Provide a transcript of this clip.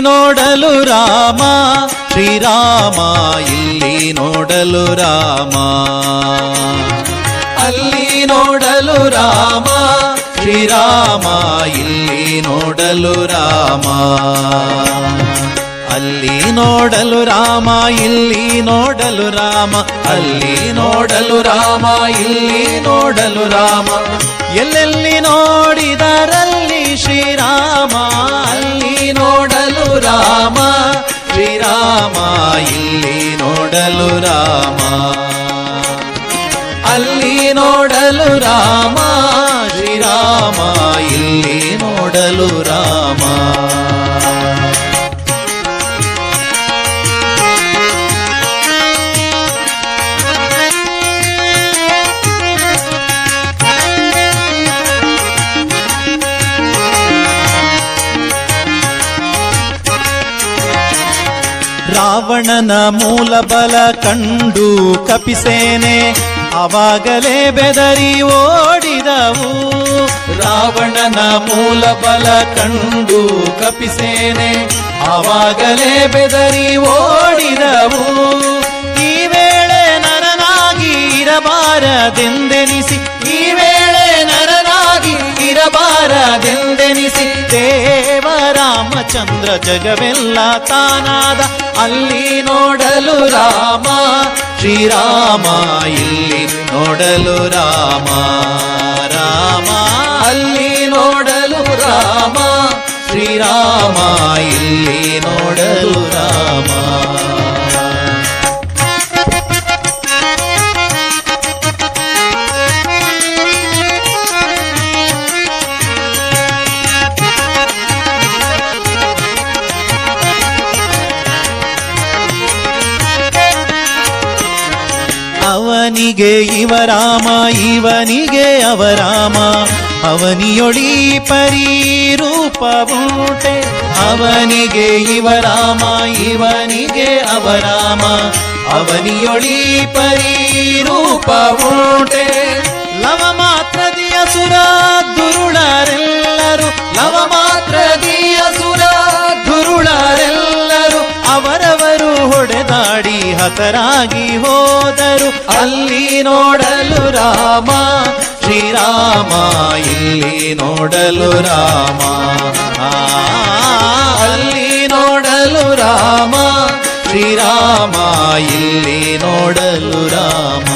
ನೋಡಲು ರಾಮ. ಶ್ರೀರಾಮ, ಇಲ್ಲಿ ನೋಡಲು ರಾಮ. ಅಲ್ಲಿ ನೋಡಲು ರಾಮ. ಶ್ರೀರಾಮ, ಇಲ್ಲಿ ನೋಡಲು ರಾಮ. ಅಲ್ಲಿ ನೋಡಲು ರಾಮ, ಇಲ್ಲಿ ನೋಡಲು ರಾಮ. ಅಲ್ಲಿ ನೋಡಲು ರಾಮ, ಇಲ್ಲಿ ನೋಡಲು ರಾಮ. ಎಲ್ಲೆಲ್ಲಿ ನೋಡಿದರಲ್ಲಿ ರಾಮ ಶ್ರೀರಾಮ ಇಲ್ಲಿ ನೋಡಲು ರಾಮ ಅಲ್ಲಿ ನೋಡಲು ರಾಮ ಶ್ರೀರಾಮ ರಾವಣನ ಮೂಲ ಬಲ ಕಂಡು ಕಪಿಸೇನೆ. ಅವಾಗಲೇ ಬೆದರಿ ಓಡಿದವು. ರಾವಣನ ಮೂಲ ಬಲ ಕಂಡು ಕಪಿಸೇನೆ. ಅವಾಗಲೇ ಬೆದರಿ ಓಡಿದವು. ಈ ವೇಳೆ ನರನಾಗಿ ಇರಬಾರದೆಂದೆನಿಸಿ ದೇವರಾಮಚಂದ್ರ ಜಗವೆಲ್ಲ ತಾನಾದ. ಅಲ್ಲಿ ನೋಡಲು ರಾಮ, ಶ್ರೀರಾಮ, ಇಲ್ಲಿ ನೋಡಲು ರಾಮ ರಾಮ. ಅಲ್ಲಿ ನೋಡಲು ರಾಮ, ಶ್ರೀರಾಮ, ಇಲ್ಲಿ ನೋಡಲು ಅವನಿಗೆ ಇವರಾಮ ಇವನಿಗೆ ಅವರಾಮ ಅವನಿಯೊಳಿ ಪರಿರೂಪವುಂಟೆ. ಅವನಿಗೆ ಇವರಾಮ ಇವನಿಗೆ ಅವರಾಮ ಅವನಿಯೊಳಿ ಪರಿರೂಪವುಂಟೆ. ಲವ ಮಾತ್ರದಿಯ ಸುರ, ದುರುಳರೆಲ್ಲರು. ಲವ ಮಾತ್ರದಿಯ ಸುರ, ದುರುಳರೆಲ್ಲರು. ಅವರವರು ಹೊಡೆದಾಡಿ ಹತರಾಗಿ ಹೋದರು. ಅಲ್ಲಿ ನೋಡಲು ರಾಮ. ಶ್ರೀರಾಮ, ಇಲ್ಲಿ ನೋಡಲು ರಾಮ. ಅಲ್ಲಿ ನೋಡಲು ರಾಮ. ಶ್ರೀರಾಮ, ಇಲ್ಲಿ ನೋಡಲು ರಾಮ.